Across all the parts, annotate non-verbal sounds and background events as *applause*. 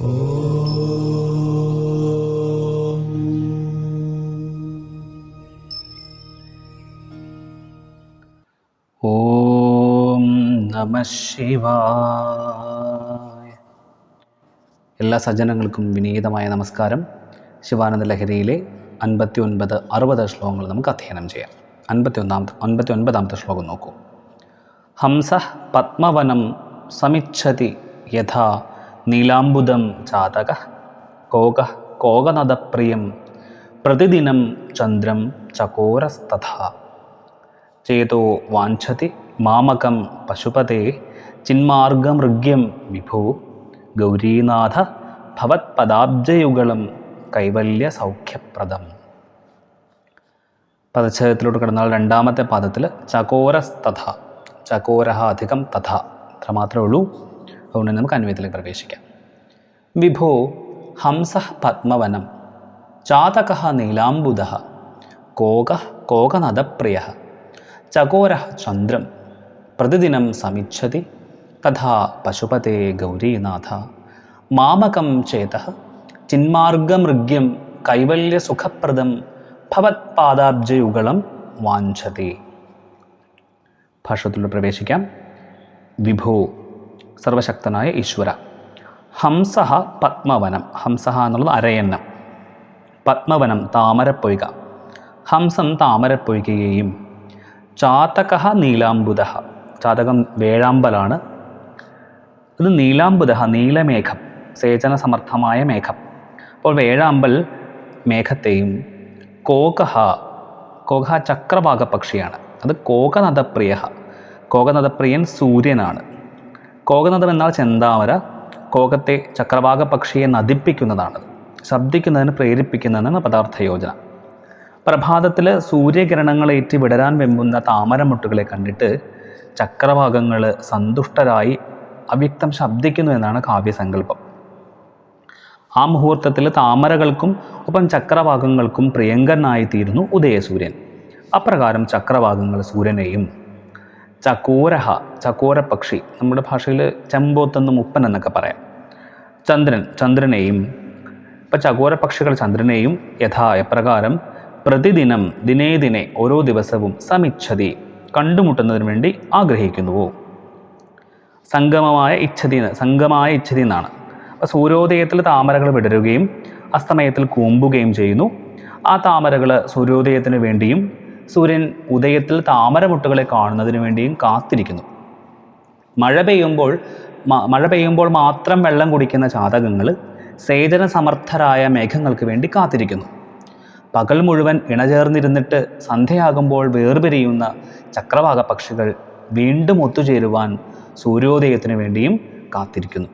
ഓം എല്ലാ സജ്ജനങ്ങൾക്കും വിനീതമായ നമസ്കാരം. ശിവാനന്ദ ലഹരിയിലെ അൻപത്തി ഒൻപത് അറുപത് ശ്ലോകങ്ങൾ നമുക്ക് അധ്യയനം ചെയ്യാം. അൻപത്തി ഒന്നാമത്തെ അൻപത്തി ഒൻപതാമത്തെ ശ്ലോകം നോക്കൂ. ഹംസ പത്മവനം സമിച്ഛതി യഥാ നീലാംബുദം ചാതക കോക കോകനദപ്രിയം പ്രതിദിനം ചന്ദ്രം ചകോരസ്തഥ. ചേതോ വാഞ്ചതി മാമകം പശുപതേ ചിന്മാർഗമൃഗ്യം വിഭോ. ഗൗരീനാഥ ഭവത്പദാബ്ജയുഗളം കൈവല്യ സൗഖ്യപ്രദം പദച്ഛേദത്തിലോട്ട് കിടന്നാൽ രണ്ടാമത്തെ പാദത്തിൽ ചകോരസ്തഥ. ചകോരഹ അധികം തഥ. അത്ര മാത്രമേ ഉള്ളൂ. അതുകൊണ്ട് നമുക്ക് അന്വയത്തിലേക്ക് പ്രവേശിക്കാം. വിഭോ ഹംസ പത്മവനം ചാതക നീലാംബുദ കോക കോകനദപ്രിയ ചകോര ചന്ദ്രം പ്രതിദിനം സമിച്ഛതി തഥാ പശുപതേ ഗൗരീനാഥ മാമകം ചേത ചിന്മാർഗമൃഗ്യം കൈവല്യസുഖപ്രദം ഭവത്പാദാബ്ജയുഗളം വാഞ്ചതി. ഭാഷത്തിലൂടെ പ്രവേശിക്കാം. വിഭോ സർവശക്തനായ ഈശ്വര. ഹംസ പത്മവനം. ഹംസ എന്നുള്ളത് അരയന്നം പത്മവനം താമരപ്പൊയ്ക. ഹംസം താമരപ്പൊയ്കയെയും ചാതക നീലാംബുദ ചാതകം വേഴാമ്പലാണ്. ഇത് നീലാംബുദ നീലമേഘം. സേചന സമർത്ഥമായ മേഘം. അപ്പോൾ വേഴാമ്പൽ മേഘത്തെയും കോകഹ കോകഹ ചക്രവാക പക്ഷിയാണ് അത് കോകനദപ്രിയ കോകനദപ്രിയൻ സൂര്യനാണ്. കോകനദം എന്നാൽ ചെന്താമര കോകത്തെ ചക്രവാക പക്ഷിയെ നദിപ്പിക്കുന്നതാണ് ശബ്ദിക്കുന്നതിന് പ്രേരിപ്പിക്കുന്നതിനാണ് പദാർത്ഥ യോജന പ്രഭാതത്തിൽ സൂര്യകിരണങ്ങളേറ്റ് വിടരാൻ വെമ്പുന്ന താമരമുട്ടുകളെ കണ്ടിട്ട് ചക്രവാകങ്ങൾ സന്തുഷ്ടരായി അവ്യക്തം ശബ്ദിക്കുന്നു എന്നാണ് കാവ്യസങ്കല്പം. ആ മുഹൂർത്തത്തിൽ താമരകൾക്കും ഒപ്പം ചക്രവാകങ്ങൾക്കും പ്രിയങ്കരനായിത്തീരുന്നു ഉദയസൂര്യൻ. അപ്രകാരം ചക്രവാകങ്ങൾ സൂര്യനെയും ചക്കോരഹ ചക്കോര പക്ഷി നമ്മുടെ ഭാഷയിൽ ചെമ്പോത്തെന്ന് മുപ്പൻ എന്നൊക്കെ പറയാം. ചന്ദ്രൻ ചന്ദ്രനെയും ഇപ്പം ചകോര പക്ഷികൾ ചന്ദ്രനെയും യഥാ എപ്രകാരം പ്രതിദിനം ദിനേ ദിനെ ഓരോ ദിവസവും സമിച്ഛതി കണ്ടുമുട്ടുന്നതിന് വേണ്ടി ആഗ്രഹിക്കുന്നുവോ? സംഗമമായ ഇച്ഛതി സംഗമായ ഇച്ഛതി എന്നാണ്. അപ്പോൾ സൂര്യോദയത്തിൽ താമരകൾ വിടരുകയും അസ്തമയത്തിൽ കൂമ്പുകയും ചെയ്യുന്നു. ആ താമരകൾ സൂര്യോദയത്തിന് വേണ്ടിയും സൂര്യൻ ഉദയത്തിൽ താമരമുട്ടുകളെ കാണുന്നതിന് വേണ്ടിയും കാത്തിരിക്കുന്നു. മഴ പെയ്യുമ്പോൾ മഴ പെയ്യുമ്പോൾ മാത്രം വെള്ളം കുടിക്കുന്ന ചാതകങ്ങൾ സേചന സമർത്ഥരായ മേഘങ്ങൾക്ക് വേണ്ടി കാത്തിരിക്കുന്നു. പകൽ മുഴുവൻ ഇണചേർന്നിരുന്നിട്ട് സന്ധ്യയാകുമ്പോൾ വേർപിരിയുന്ന ചക്രവാക പക്ഷികൾ വീണ്ടും ഒത്തുചേരുവാൻ സൂര്യോദയത്തിന് വേണ്ടിയും കാത്തിരിക്കുന്നു.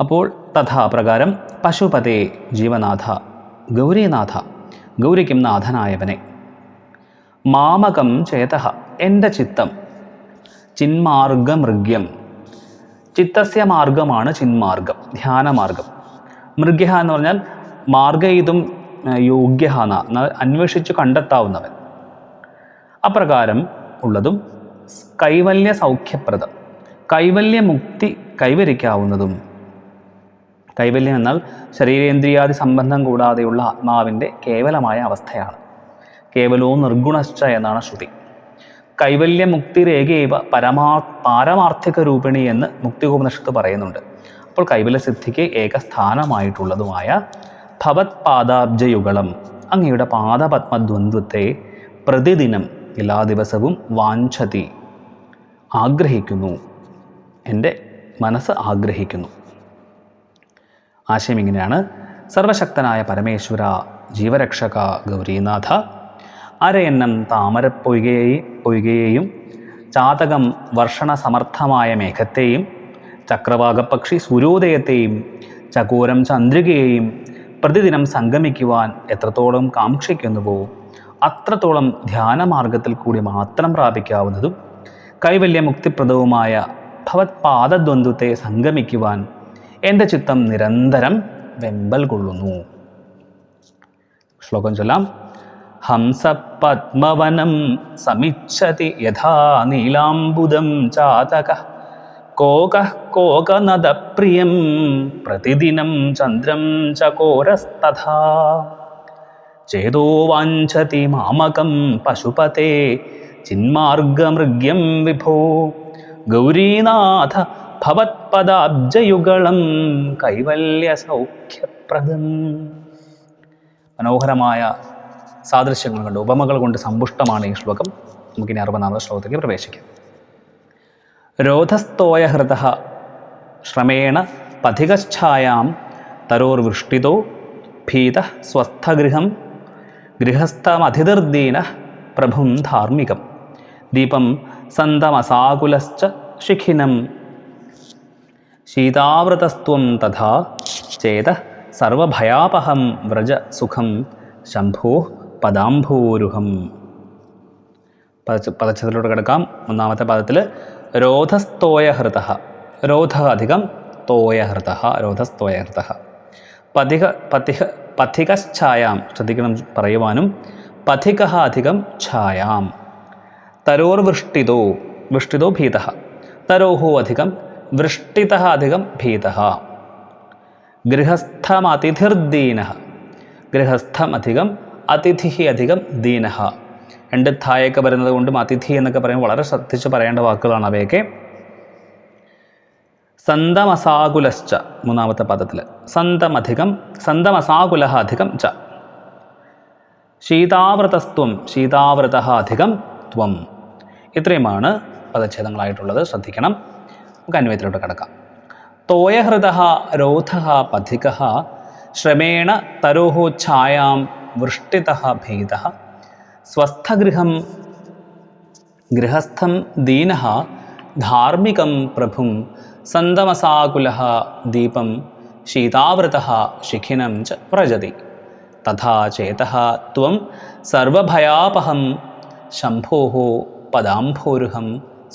അപ്പോൾ തഥാപ്രകാരം പശുപതേ ജീവനാഥ ഗൗരീനാഥ ഗൗരിക്കും നാഥനായവനെ. മാമകം ചേതഹ എന്റെ ചിത്തം. ചിന്മാർഗമൃഗ്യം. ചിത്തസ്യ മാർഗമാണ് ചിന്മാർഗം ധ്യാനമാർഗം. മൃഗ്യ എന്ന് പറഞ്ഞാൽ മാർഗയിതും യോഗ്യ എന്ന അന്വേഷിച്ച് കണ്ടെത്താവുന്നവൻ. അപ്രകാരം ഉള്ളതും കൈവല്യ സൗഖ്യപ്രദം. കൈവല്യമുക്തി കൈവരിക്കാവുന്നതും കൈവല്യം എന്നാൽ ശരീരേന്ദ്രിയാദി സംബന്ധം കൂടാതെയുള്ള ആത്മാവിന്റെ കേവലമായ അവസ്ഥയാണ്. കേവലവും നിർഗുണശ്ച എന്നാണ് ശ്രുതി. കൈവല്യമുക്തിരേഖേവ പരമാ പാരമാർത്ഥിക രൂപിണി എന്ന് മുക്തികോപനിഷത്ത് പറയുന്നുണ്ട്. അപ്പോൾ കൈവല്യസിദ്ധിക്ക് ഏകസ്ഥാനമായിട്ടുള്ളതുമായ ഭവത് പാദാബ്ജയുഗളം അങ്ങയുടെ പാദപത്മദ്വന്ദ്വത്തെ പ്രതിദിനം എല്ലാ ദിവസവും വാഞ്ചതി ആഗ്രഹിക്കുന്നു എന്റെ മനസ്സ് ആഗ്രഹിക്കുന്നു. ആശയം ഇങ്ങനെയാണ്. സർവശക്തനായ പരമേശ്വര ജീവരക്ഷക ഗൗരീനാഥ അരയെണ്ണം താമരപ്പൊയ്കയെയും പൊയ്കയെയും ചാതകം വർഷണ സമർത്ഥമായ മേഘത്തെയും ചക്രവാകപക്ഷി സൂര്യോദയത്തെയും ചകോരം ചന്ദ്രികയെയും പ്രതിദിനം സംഗമിക്കുവാൻ എത്രത്തോളം കാക്ഷിക്കുന്നുവോ അത്രത്തോളം ധ്യാനമാർഗത്തിൽ കൂടി മാത്രം പ്രാപിക്കാവുന്നതും കൈവല്യമുക്തിപ്രദവുമായ ഭവത് പാദദ്വന്ദ്വത്തെ സംഗമിക്കുവാൻ എന്റെ ചിത്തം നിരന്തരം വെമ്പൽ കൊള്ളുന്നു. ശ്ലോകം ചൊല്ലാം. ഹംസപത്മവനം സമിച്ഛതി യഥാ നീലാംബുദം ചാതക. കോക കോകനദപ്രിയം പ്രതിദിനം ചന്ദ്രം ചകോരസ്തഥാ. ചേതോ വാഞ്ചതി മാമകം പശുപതേ ചിന്മാർഗമൃഗ്യം വിഭോ. ഗൗരീനാഥ ഭവത്പദാബ്ജയുഗളം കൈവല്യ സൗഖ്യപ്രദം. മനോഹരമായ സാദൃശ്യങ്ങൾ കൊണ്ട് ഉപമകൾ കൊണ്ട് സമ്പുഷ്ടമാണ് ഈ ശ്ലോകം. നമുക്കിനി അറുപതാമത് ശ്ലോകത്തിലേക്ക് പ്രവേശിക്കാം. രോധസ്തോയഹൃത ശ്രമേണ പഥികശ്ഛായാം തരോർവൃഷ്ടിതോ ഭീത സ്വസ്ഥഗൃഹം ഗൃഹസ്ഥമധിതിർദീന പ്രഭും ധാർമ്മികം. ദീപം സന്തമസാകുലശ്ച ശിഖിനം ശീതാവൃതസ്ത്വം തഥാ ചേത സർവഭയാപഹം വ്രജ സുഖം ശംഭോ പദാംഭൂരുഹം. പദച്ച പദച്ചതിലോട്ട് കിടക്കാം. ഒന്നാമത്തെ പദത്തിൽ രോധസ്തോയഹൃത. രോധ അധികം തോയഹൃത. രോധസ്തോയഹൃത. പഥിക പഥിക പഥികശ്ഛായാം. ശ്രദ്ധിക്കണം പറയുവാനും. പഥിക അധികം ഛായാം. തരോർവൃഷ്ടിതോ വൃഷ്ടിതോ ഭീത. തരോഹോ അധികം വൃഷ്ടിത അധികം ഭീത. ഗൃഹസ്ഥമതിഥിർദീന. ഗൃഹസ്ഥമധികം അതിഥി അധികം ദീന. രണ്ട് ധായൊക്കെ വരുന്നത് കൊണ്ടും അതിഥി എന്നൊക്കെ പറയുമ്പോൾ വളരെ ശ്രദ്ധിച്ച് പറയേണ്ട വാക്കുകളാണ് അവയൊക്കെ. സന്തമസാകുലശ്ച മൂന്നാമത്തെ പദത്തിൽ സന്തമധികം സന്തമസാകുല അധികം ച. ശീതാവൃതസ്ത്വം ശീതാവൃത അധികം ത്വം. ഇത്രയുമാണ് പദച്ഛേദങ്ങളായിട്ടുള്ളത്. ശ്രദ്ധിക്കണം. നമുക്ക് അന്വയത്തിലോട്ട് കിടക്കാം. തോയഹൃദ രോധ പഥിക ശ്രമേണ തരോഹോ ഛായാം വൃഷ്ടിത ഭീത സ്വസ്ഥഗൃഹം ഗൃഹസ്ഥം ദീന ധാർമ്മികം പ്രഭും സന്തമസാകുല ദീപം ശീതാവൃത ശിഖിനം ച വ്രജതി തഥാ ചേത ത്വം സർവഭയാപഹം ശംഭോ പദാംഭോരുഹം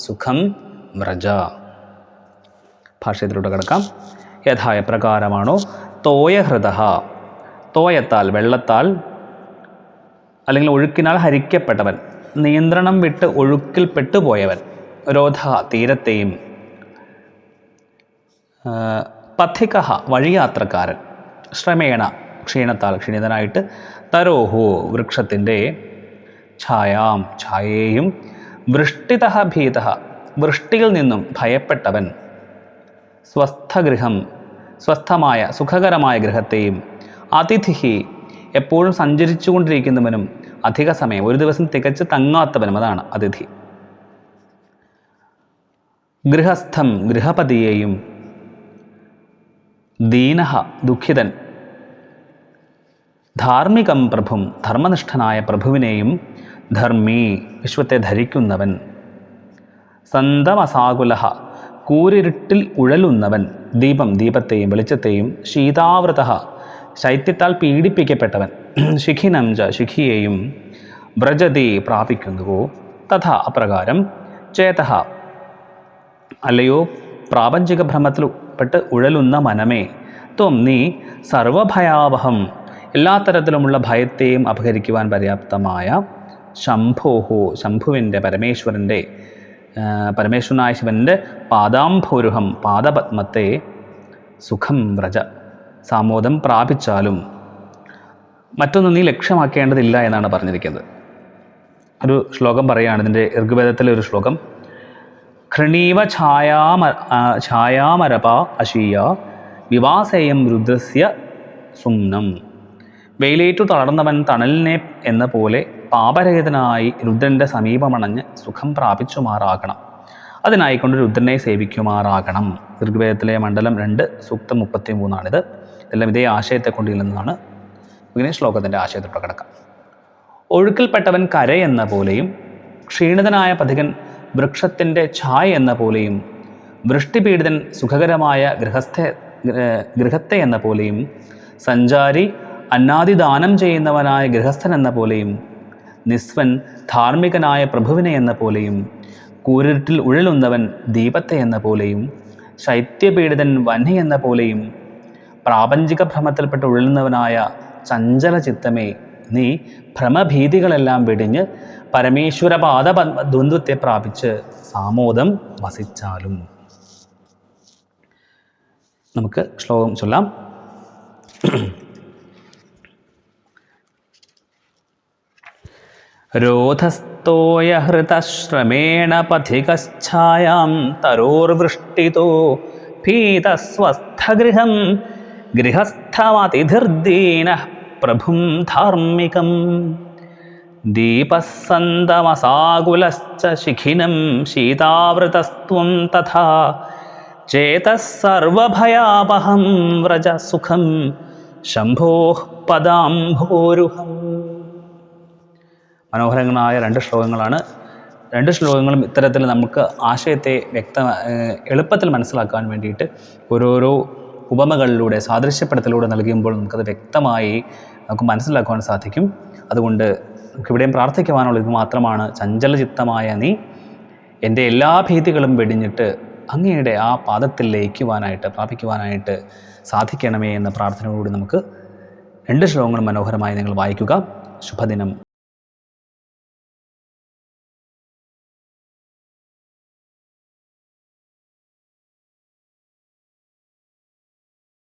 സുഖം വ്രജ. ഭാഷയത്തിലൂടെ കിടക്കാം. യഥായ പ്രകാരമാണോ? തോയഹൃത തോയത്താൽ വെള്ളത്താൽ അല്ലെങ്കിൽ ഒഴുക്കിനാൽ ഹരിക്കപ്പെട്ടവൻ നിയന്ത്രണം വിട്ട് ഒഴുക്കിൽപ്പെട്ടു പോയവൻ രോധ തീരത്തെയും പഥിക വഴിയാത്രക്കാരൻ ശ്രമേണ ക്ഷീണത്താൽ ക്ഷീണിതനായിട്ട് തരോഹോ വൃക്ഷത്തിന്റെ ഛായാം ഛായയെയും വൃഷ്ടിത ഭീത വൃഷ്ടിയിൽ നിന്നും ഭയപ്പെട്ടവൻ സ്വസ്ഥഗൃഹം സ്വസ്ഥമായ സുഖകരമായ ഗൃഹത്തെയും അതിഥി എപ്പോഴും സഞ്ചരിച്ചു കൊണ്ടിരിക്കുന്നവനും അധിക സമയം ഒരു ദിവസം തികച്ച് തങ്ങാത്തവനും അതാണ് അതിഥി. ഗൃഹസ്ഥം ഗൃഹപതിയെയും ദീനഹ ദുഃഖിതൻ ധാർമ്മികം പ്രഭും ധർമ്മനിഷ്ഠനായ പ്രഭുവിനെയും ധർമ്മി വിശ്വത്തെ ധരിക്കുന്നവൻ സന്തമസാകുലഹ കൂരിരുട്ടിൽ ഉഴലുന്നവൻ ദീപം ദീപത്തെയും വെളിച്ചത്തെയും ശീതാവൃത ശൈത്യത്താൽ പീഡിപ്പിക്കപ്പെട്ടവൻ. *clears throat* ശിഖിനം ച ശിഖിയെയും വ്രജതി പ്രാപിക്കുന്നുവോ? തഥാ അപ്രകാരം ചേത അല്ലയോ പ്രാപഞ്ചിക ഭ്രമത്തിൽ പെട്ട് ഉഴലുന്ന മനമേ ത്വം നീ സർവഭയാവഹം. എല്ലാ തരത്തിലുമുള്ള ഭയത്തെയും അപഹരിക്കുവാൻ പര്യാപ്തമായ ശംഭോഹോ ശംഭുവിന്റെ പരമേശ്വരന്റെ പരമേശ്വരനായ ശിവന്റെ പാദാംഭോരുഹം പാദപത്മത്തെ സുഖം വ്രജ സാമോദം പ്രാപിച്ചാലും മറ്റൊന്നും നീ ലക്ഷ്യമാക്കേണ്ടതില്ല എന്നാണ് പറഞ്ഞിരിക്കുന്നത്. ഒരു ശ്ലോകം പറയുകയാണ് ഇതിന്റെ ഋഗ്വേദത്തിലെ ഒരു ശ്ലോകം. ഘൃണീവ ഛായാമ ഛായാമരപ അശീയ വിവാസേയം രുദ്രസ്യ സുമ്നം. വെയിലേറ്റു തളർന്നവൻ തണലിനെ എന്ന പോലെ പാപരഹിതനായി രുദ്രന്റെ സമീപമണഞ്ഞ് സുഖം പ്രാപിച്ചുമാറാകണം. അതിനായിക്കൊണ്ട് രുദ്രനെ സേവിക്കുമാറാകണം. ഋഗ്വേദത്തിലെ മണ്ഡലം രണ്ട് സൂക്തം മുപ്പത്തി മൂന്നാണിത് ഇതെല്ലാം ഇതേ ആശയത്തെ കൊണ്ടില്ലെന്നാണ് ഇങ്ങനെ ശ്ലോകത്തിന്റെ ആശയത്തോട്ട് കിടക്കാം. ഒഴുക്കിൽപ്പെട്ടവൻ കര എന്ന പോലെയും ക്ഷീണിതനായ പഥികൻ വൃക്ഷത്തിന്റെ ഛായ എന്ന പോലെയും വൃഷ്ടിപീഡിതൻ സുഖകരമായ ഗൃഹസ്ഥ ഗൃഹത്തെ എന്ന പോലെയും സഞ്ചാരി അന്നാദിദാനം ചെയ്യുന്നവനായ ഗൃഹസ്ഥൻ എന്ന പോലെയും നിസ്വൻ ധാർമ്മികനായ പ്രഭുവിനെ എന്ന പോലെയും കൂരിട്ടിൽ ഉഴലുന്നവൻ ദീപത്തെ എന്ന പോലെയും ശൈത്യപീഡിതൻ വന്നി എന്ന പോലെയും പ്രാപഞ്ചിക ഭ്രമത്തിൽപ്പെട്ട് ഉഴലുന്നവനായ ചഞ്ചല ചിത്തമേ നീ ഭ്രമഭീതികളെല്ലാം വെടിഞ്ഞ് പരമേശ്വരപാദ ദ്വന്ദ്വത്തെ പ്രാപിച്ച് സാമോദം വസിച്ചാലും. നമുക്ക് ശ്ലോകം ചൊല്ലാം. रोधस्तोयहृतश्रमेण पथिकच्छायां तरोर्वृष्टितो भीतस्वस्थगृहं गृहस्थमतिथिर्दीनः प्रभुं धार्मिकं दीपः सन्दमसाकुलश्च शिखिनं शीतावृतस्त्वं तथा चेतः सर्वभयापहं व्रज सुखं शम्भोः पदाम्भोरुहम् മനോഹരങ്ങളായ രണ്ട് ശ്ലോകങ്ങളാണ്. രണ്ട് ശ്ലോകങ്ങളും ഇത്തരത്തിൽ നമുക്ക് ആശയത്തെ വ്യക്ത എളുപ്പത്തിൽ മനസ്സിലാക്കാൻ വേണ്ടിയിട്ട് ഓരോരോ ഉപമകളിലൂടെ സാദൃശ്യപ്പെടുത്തലൂടെ നൽകുമ്പോൾ നമുക്കത് വ്യക്തമായി നമുക്ക് മനസ്സിലാക്കുവാൻ സാധിക്കും. അതുകൊണ്ട് നമുക്കിവിടെയും പ്രാർത്ഥിക്കുവാനുള്ള ഇത് മാത്രമാണ്. ചഞ്ചലചിത്തമായ നീ എന്റെ എല്ലാ ഭീതികളും വെടിഞ്ഞിട്ട് അങ്ങയുടെ ആ പാദത്തിൽ ലയിക്കുവാനായിട്ട് പ്രാപിക്കുവാനായിട്ട് സാധിക്കണമേ എന്ന പ്രാർത്ഥനയോടുകൂടി നമുക്ക് രണ്ട് ശ്ലോകങ്ങൾ മനോഹരമായി നിങ്ങൾ വായിക്കുക. ശുഭദിനം.